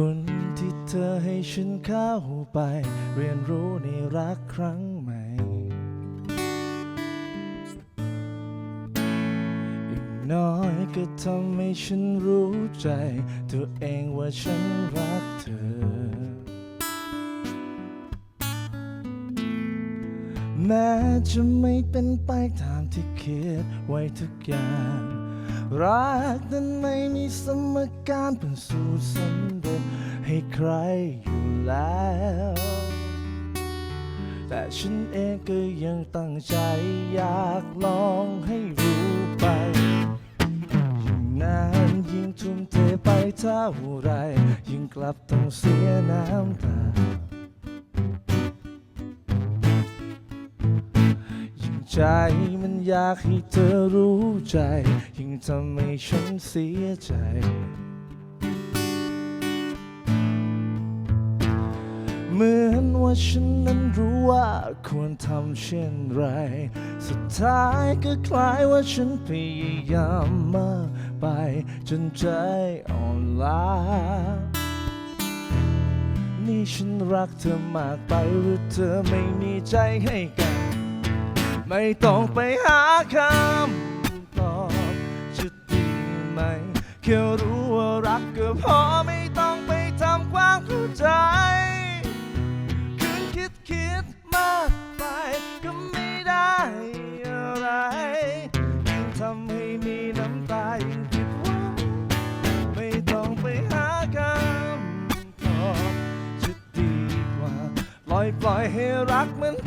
คุณที่เธอให้ฉันเข้าไป เรียนรู้ในรักครั้งใหม่ อีกน้อยก็ทำให้ฉันรู้ใจ ตัวเองว่าฉันรักเธอ แม้จะไม่เป็นไปตามที่คิดไว้ทุกอย่าง รักนั้นไม่มีสมการเป็นสูตรสำเร็จให้ใครอยู่แล้ว แต่ฉันเองก็ยังตั้งใจอยากลองให้รู้ไป ยิ่งนานยิ่งทุ่มเทไปเท่าไร ยิ่งกลับต้องเสียน้ำตา ใจมันอยากให้เธอรู้ใจ ยิ่งทำให้ฉันเสียใจ เหมือนว่าฉันนั้นรู้ว่าควรทำเช่นไร สุดท้ายก็คล้ายว่าฉันพยายามมากไป จนใจอ่อนล้านี่ฉันรักเธอมากไปหรือเธอไม่มีใจให้กัน ไม่ต้องไปหาคำตอบจะดีไหมแค่รู้ว่ารักก็พอไม่ต้องไปทำความเข้าใจคืนคิดคิดมากไปก็ไม่ได้อะไรยิ่งทำให้มีน้ำตายิ่งผิดหวังไม่ต้องไปหาคำตอบจะดีกว่า ปล่อยปล่อยให้รักมัน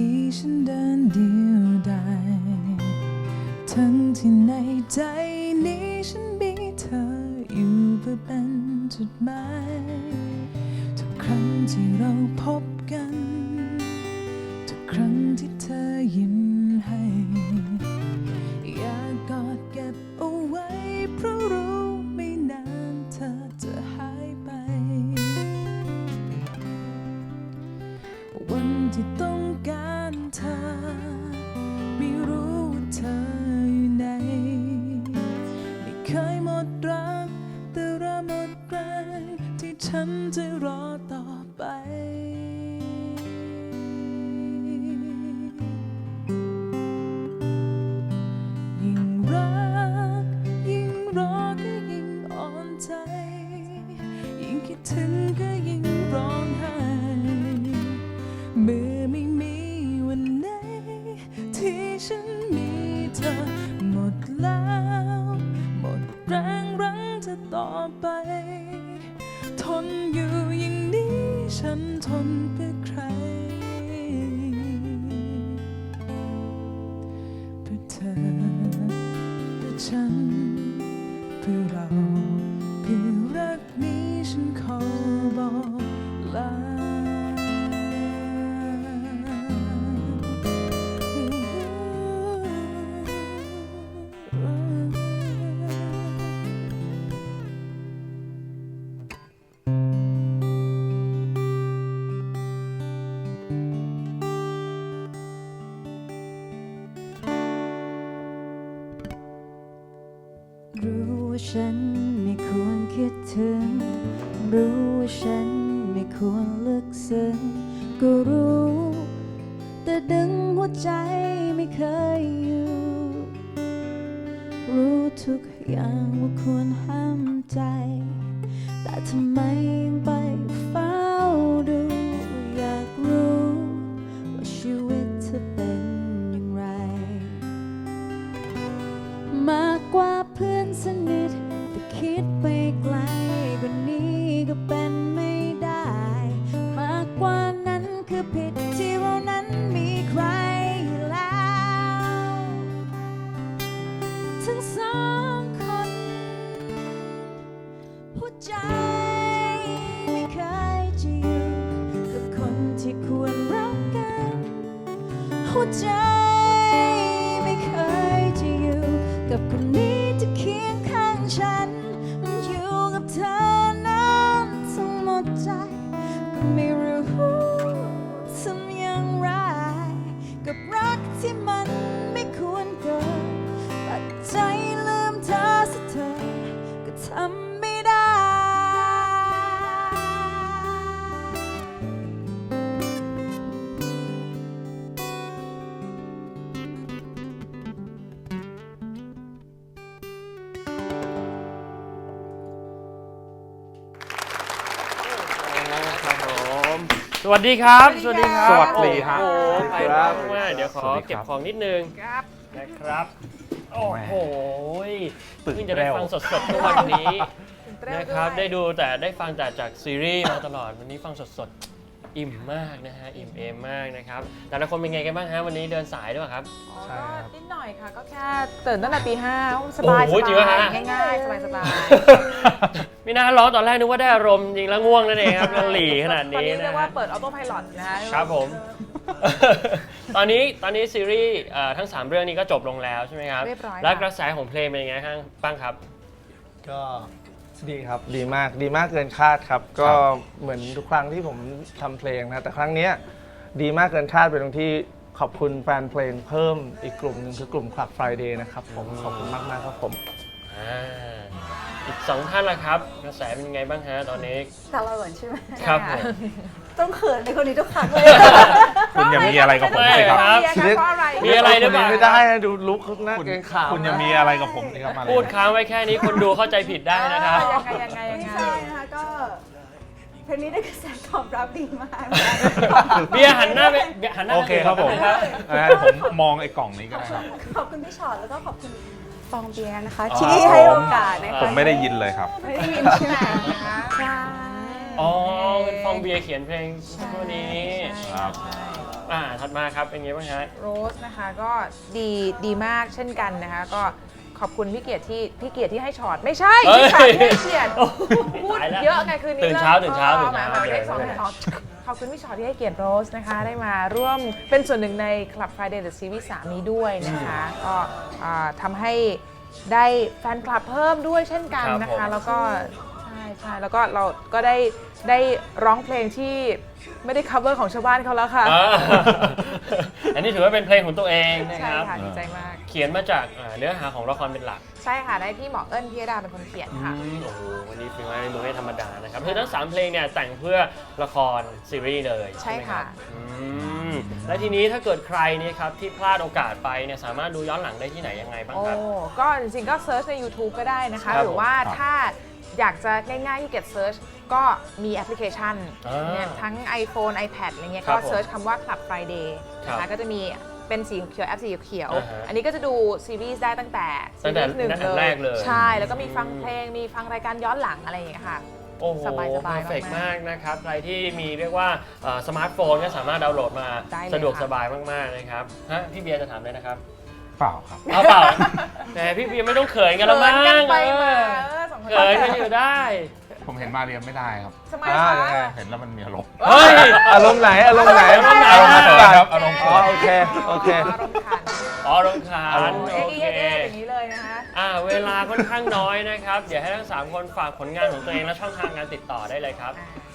ที่ฉันเดินเดียวดายทั้งที่ในใจ ฉันทนเพื่อใคร ทุกอย่างว่าควรห้ามใจ แต่ทำไมยังไป สวัสดีครับ สวัสดีครับสวัสดีครับโอ้โหไปครัมากบมากเดี๋ยวขอสวัสดีครับเก็บของนิดนึงครับนะครับ โอ้โหตื่นเพิ่งจะได้เร็วฟังสดๆเมื่อวันนี้เต้นนะครับวยได้ดูแต่ได้ฟังแต่จากซีรีส์มาตลอดวันนี้ฟังสดๆ อิ่มมากนะฮะอิ่มเอมมากนะครับแต่ละคนเป็นไงกันบ้างฮะวันนี้เดินสายด้วยเหรอครับ อ๋อใช่ก็ครับนิดหน่อยค่ะ ก็แค่ตื่นตั้งแต่ตีห้าสบายโอ้สโหจริงปะบาฮะยง่ายๆ สบายสบายไม่น่าร้องตอนแรกนึกว่าได้อารมณ์จริงแล้วง่วงนั่นเองครับแล้วหลีขนาดตอนนี้นี้เรีนะยกว่าฮะ เปิดออโต้พายロนะคะครับผม ตอนนี้ตอนนี้ซีรีส์เอ่อทั้ง 3 เรื่องนี้ก็จบลงแล้วใช่ไหมครับเรียบร้อยแล้วกค่ะระแสของเพลงเป็นยังไงบ้างบ้างครับ ก็ ดีครับ ดีมากดีมากเกินคาดครับ ก็เหมือนทุกครั้งที่ผมทำเพลงนะ แต่ครั้งเนี้ยดีมากเกินคาดเป็นตรงที่ขอบคุณแฟนเพลงเพิ่มอีกกลุ่มหนึ่งคือกลุ่ม Club Friday นะครับผมขอบคุณมากมากๆครับผม อ่าอีกสองท่านละครับกระแสเป็นยังไงบ้างฮะตอนนี้แต่เราเหมือนใช่ไหมครับผม ต้องเขินในคนนี้ทุกครั้งเลย คุณอย่ามีอะไรกับผมสิครับครับเรียกเพราะอะไรมีอะไรหรือเปล่าไม่ได้นะดูลุกหน้าคุณเกรงขามคุณอย่ามีอะไรกับผมสิครับมาเลยพูดค้างไว้แค่นี้คนดูเข้าใจผิดได้นะครับยังไงยังไงยังไม่ไง ใช่นะคะก็เพลงนี้ได้กระแสตอบรับดีมากเบียร์หันหน้าไปเบียร์หันหน้าโอเคครับผมครับงั้นผมมองไอ้กล่องนี้ก็ได้ครับ ขอบคุณพี่ชอตแล้วก็ขอบคุณฟองเบียร์นะคะอ๋อที่ให้โอกาสนะคะผมไม่ได้ยินเลยครับ ไม่ได้ยินใช่ไหมใช่ อ๋อเป็นฟองเบียร์เขียนเพลงตัวนี้ ครับ อ่าถัดมาครับเป็นไงบ้างฮะ โรสนะคะก็ดีดีมากเช่นกันนะคะ ก็ขอบคุณพี่เกียรติที่พี่เกียรติที่ให้ช็อตไม่ใช่เอ้ยพี่ช็อตที่ให้เกียรติโอ้โหพูดตายแล้วเยอะไงคืนนี้ตื่นเช้าตื่นเช้าตื่นเช้า หมายเลขสองเลขสองขอบคุณพี่ชอตที่ให้เกียรติโรสนะคะ ได้มาร่วมเป็นส่วนหนึ่งใน Club Friday The Series 3นี้ด้วยนะคะ ก็อ่าทำให้ได้แฟนคลับเพิ่มด้วยเช่นกันนะครัคะ บผม แล้วก็ใช่ใช่แล้วก็เราก็ได้ได้ร้องเพลงที่ ไม่ได้ cover ของชาวบ้านเขาแล้วค่ะ อ่าอันนี้ถือว่าเป็นเพลงของตัวเองนะใช่ครับ ค่ะดีใจมาก เขียนมาจากอ่าเนื้อหาของละครเป็นหลักใช่ค่ะ ได้พี่หมอเอิญพิยดาเป็นคนเขียนค่ะ อืมโอ้โหวันนี้เป็นไงมือไม่ธรรมดานะครับคือทั้ง3เพลงเนี่ยแต่งเพื่อละครซีรีส์เลยใช่ไหมครัค่ะบอืมและทีนี้ถ้าเกิดใครเนี่ยครับที่พลาดโอกาสไปเนี่ยสามารถดูย้อนหลังได้ที่ไหนยังไงบ้างโอ้ ครับ ก็จริงๆก็เซิร์ชใน YouTube ก็ได้นะคะครับหรือว่าผมครับถ้า อยากจะง่ายๆที่เก็ตเซิร์ชก็มีแอปพลิเคชันอ่าเนี่ยทั้ง iPhone iPad อะไรเงี้ยครัก็บผมเซิร์ชคำว่า Club Friday ครับนะคะก็จะมีเป็นสีเขียวแอปสีเขียว อ่าฮะอันนี้ก็จะดูซีรีส์ได้ตั้งแต่ตั้งแต่ซีรีส์หนึ่งอันแรกเลย ใช่ แล้วก็มีฟังเพลงมีฟังรายการย้อนหลังอะไรอย่างเงี้ยค่ะ โอ้โหสบายๆเพอร์เฟกมากๆมากนะครับ ใครที่มีเรียกว่าเอ่อสมาร์ทโฟนก็สามารถดาวน์โหลดมาได้เลยสะดวกค่ะ สบายมากๆนะครับฮะพี่เบียร์จะถามเลยนะครับ เปล่าครับ เอาเปล่า แต่พี่เบียร์ไม่ต้องเขินกันแล้วมั้งเขินกันไปมาเออสองคน เขินกันอยู่ได้ ผมเห็นมาเรียมไม่ได้ครับทำไมอ่าคะยังไงเห็นแล้วมันมีอารมณ์เฮ้ย อารมณ์ไหนอารมณ์ไหนอารมณ์ไหน อารมณ์เขินไหนครับอารมณ์อ๋เขิอนโอเคโอเค อารมณ์ขันอ๋อรองคาอารนมณ์โอเอ๊ะเคเอ๊ะเอ๊ะอย่างนี้เลยนะคะ อ่าเวลาค่อนข้างน้อยนะครับ เดี๋ยวให้ทั้ง 3 คนฝากผลงานของตัวเองและช่องทางการติดต่อได้เลยครับ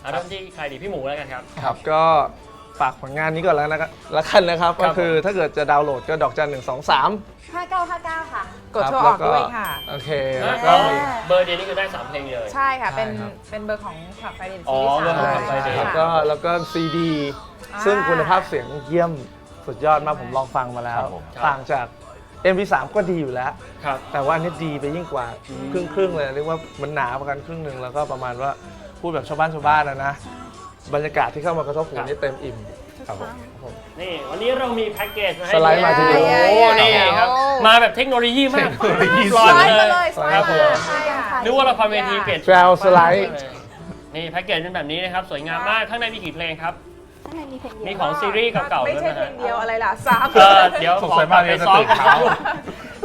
เอาเริ่มที่ใครดีพี่หมูแล้วกันครับ ครับก็ ฝากผลงานนี้ก่อนแล้วนะครับแล้วกันนะครับ ครัก็บ คือถ้าเกิดจะดาวน์โหลดก็ดอกจันหนึ่งสองสาม5959ค่ะ กดโทรออกด้วยค่ะ โอเคแล้แล้ววก็ก็มีเบอร์เดียวนี่คือได้ 3 เพลงเลย ใช่ค่ะ เป็น ใช่ครับ เป็นเบอร์ของ Club Friday อ๋อซีรีส์เบอร์ของสาม Club Friday แล้วค่ะก็แล้วก็ซีดี อ่า ซึ่งคุณภาพเสียงเยี่ยมสุดยอดมากผมลองฟังมาแล้วครับผม ต่างจาก MP3 ก็ดีอยู่แล้ว ครับ แต่ว่าอันนี้ดีไปยิ่งกว่าครึ่งครึ่งๆเลยเรียกว่ามันหนาประกันครึ่งหนึ่งแล้วก็ประมาณว่าพูดแบบชาวบ้านชาวบ้านนะนะ บรรยากาศที่เข้ามากระทบหูนี่เต็มอิ่ม ครับผม นี่วันนี้เรามีแพ็กเกจมาให้สไลด์มาทีเดียวโอ้โหนี่ครับ มาแบบเทคโนโลยีมากร้อนสไลด์เลมาเลยยสไลด์ครับผมใช่ค่ะนึกว่าละครเวทีเปลี่ยนแฟลสไลด์ นี่แพ็กเกจเป็นแบบนี้นะครับ สวยงามมาก ข้างในมีกี่เพลงครับ ข้างในมีเพลงเดียวมีของซีรีส์เก่าๆไม่ด้วยใช่นะเพลฮะงเดียวอะไรล่ะสาม เออเดี๋ยวสงขอสัยมาเรียนจะซ้อมตื่นกันเช้า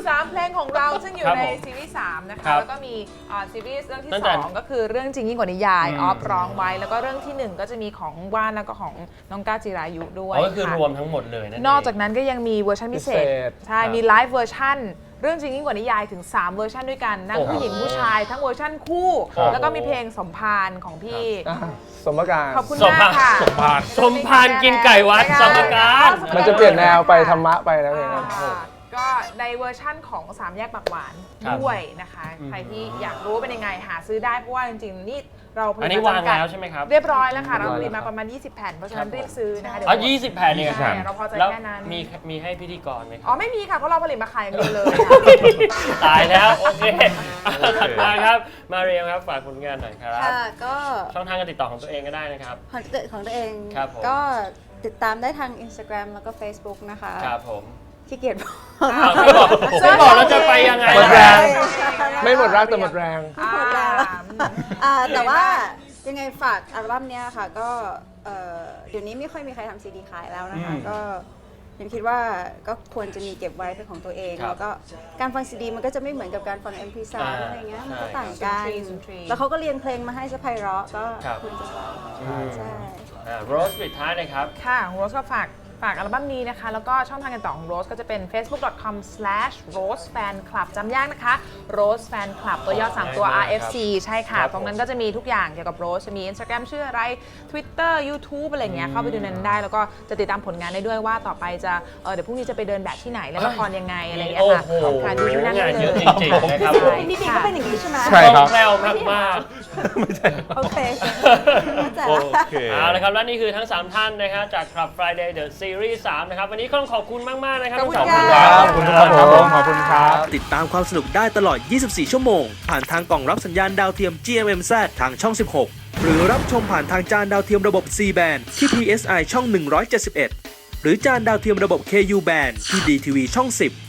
สามเพลงของเราซึ่งอยู่ครับในผมซีรีส์3นะคะ ครับแล้วก็มีอ่าซีรีส์เรื่องที่ตั้งแต่2ก็คือเรื่องจริงยิ่งกว่านิยายอืม ออฟร้องไว้ แล้วก็เรื่องทีหนึ่1ก็จะมีของว่านแล้วก็ของน้องก้าวจิรายุด้วยอ๋อก็คือค่ะ รวมทั้งหมดเลยนั่นเง นอกจากนั้นก็ยังมีเวอร์ชันพิเศษ พิเศษใช่ ครับมีไลฟ์เวอร์ชันเรื่องจริงยิ่งกว่านิยายถึง 3 เวอร์ชันด้วยกัน นั่งโอ้โหผู้หญิงผู้ชายทั้งเวอร์ชันคู่ ครับ แล้วก็มีเพลงสมพานของพี่ อะสมการ ขอบคุณสมมากพานค่ะสมพานสมพานกินไก่วัดสมการ มันจะเปลี่ยนแนวไปธรรมะไปนะเพลงนั้นอ่า ก็ในเวอร์ชั่นของสามแยกปากหวานครับด้วยนะคะ อืม ใครที่อยากรู้ว่าเป็นยังไงหาซื้อได้เพราะว่าจริงๆนี่เราผลิตอันนี้มจำกัดวางแล้วใช่ไหมครับ เรียบร้อยแล้วค่ะ เราเรียบร้อยผลิตมาประมาณ 20 แผ่น เพราะฉะนั้นครับ รีบซื้อนะคะเดี๋ยวอ๋อหมดยี่สิบแผ่นเองใช่เราพอใจแล้วแค่นั้นมีมีให้พิธีกรไหมคอ๋อรับไม่มีค่ะเพราะเราผลิตมาขายอย่างเดียวเลยค่ะ ตายแล้ว โอเคอะถัดมาครับ มาเรียมครับ ฝากผลงานหน่อยครับ ค่ะก็ช่องทางการติดต่อของตัวเองก็ได้นะครับ ของตัวของตัวเอง ครับผม ก็ติดตามได้ทาง Instagram แล้วก็ Facebook นะคะ ครับผม ขี้เกียจบอกอ้าวไม่บอกไม่บอกแล้วจะไปยังไง หมดแรงใช่ไม่หมดรักแต่หมดแรงอ่าหมดแล้วอ่าแต่ว่ายังไงฝากอัลบั้มเนี้ยค่ะก็เอ่อเดี๋ยวนี้ไม่ค่อยมีใครทำซีดีขายแล้วนะคะ อืมก็ยังคิดว่าก็ควรจะมีเก็บไว้เป็นของตัวเอง ครับแล้วก็การฟังซีดีมันก็จะไม่เหมือนกับการฟัง MP3 อ่าอะไรเงี้ยมันก็ใช่ต่างกันสุนทรี แล้วเขาก็เรียนเพลงมาให้สะไพเราะก็ครับ ควรจะฟังอืมใช่อ่าโรสปิดท้ายเลยครับ ค่ะของโรสก็ฝาก ฝากอัลบั้มนี้นะคะ แล้วก็ช่องทางการติดต่อของโรสก็จะเป็น facebook.com/rosefan club จำยากนะคะ rose fan club ตัวย่อสามตัวง่ายๆ RFC ใช่ค่ะครับตรงนั้นก็จะมีทุกอย่างเกี่ยวกับโรสจะมี Instagram ชื่ออะไร Twitter YouTube อะไรอย่างเงี้ยเข้าไปดูในนั้นได้ แล้วก็จะติดตามผลงานได้ด้วยว่าต่อไปจะเออเดี๋ยวพรุ่งนี้จะไปเดินแบบที่ไหนและละครยังไงอะไรอย่างเงี้ยค่ะโอ้โหค่ะดูที่นั่นได้งานเลเยอะยจริงๆนะครับผมพี่บีก็เป็นอย่างนี้ ใช่ไหมใช่ ครับแคล่วมากมากโอเคเข้าใจโอละเคๆเอาละครับและนี่คือทั้ง 3 ท่านนะครับจาก Club Friday The Series 3 นะครับ วันนี้ต้องขอบคุณมาก ๆ นะครับขอบทั้งคุณสองค่ะท่านขอบคุณครับครับผมขอบคุณครับ ติดตามความสนุกได้ตลอด 24 ชั่วโมง ผ่านทางกล่องรับสัญญาณดาวเทียม GMMZ ทางช่อง 16 หรือรับชมผ่านทางจานดาวเทียมระบบ C band ที่ PSI ช่อง 171 หรือจานดาวเทียมระบบ KU band ที่ DTV ช่อง 10